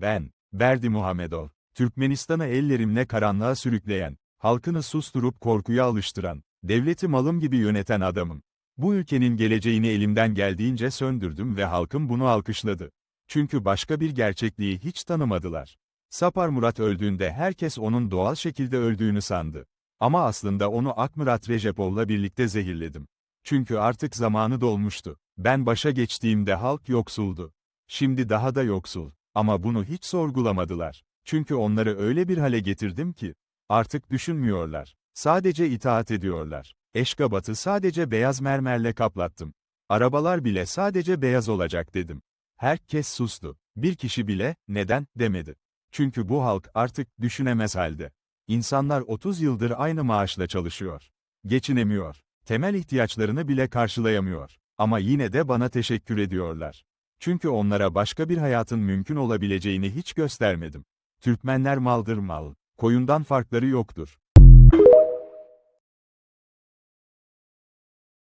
Ben, Berdi Muhammedov, Türkmenistan'ı ellerimle karanlığa sürükleyen, halkını susturup korkuya alıştıran, devleti malım gibi yöneten adamım. Bu ülkenin geleceğini elimden geldiğince söndürdüm ve halkım bunu alkışladı. Çünkü başka bir gerçekliği hiç tanımadılar. Sapar Murat öldüğünde herkes onun doğal şekilde öldüğünü sandı. Ama aslında onu Akmurat Rejepov'la birlikte zehirledim. Çünkü artık zamanı dolmuştu. Ben başa geçtiğimde halk yoksuldu. Şimdi daha da yoksul. Ama bunu hiç sorgulamadılar. Çünkü onları öyle bir hale getirdim ki, artık düşünmüyorlar. Sadece itaat ediyorlar. Eşkabat'ı sadece beyaz mermerle kaplattım. Arabalar bile sadece beyaz olacak dedim. Herkes sustu. Bir kişi bile, neden, demedi. Çünkü bu halk artık düşünemez halde. İnsanlar 30 yıldır aynı maaşla çalışıyor. Geçinemiyor. Temel ihtiyaçlarını bile karşılayamıyor. Ama yine de bana teşekkür ediyorlar. Çünkü onlara başka bir hayatın mümkün olabileceğini hiç göstermedim. Türkmenler maldır mal. Koyundan farkları yoktur.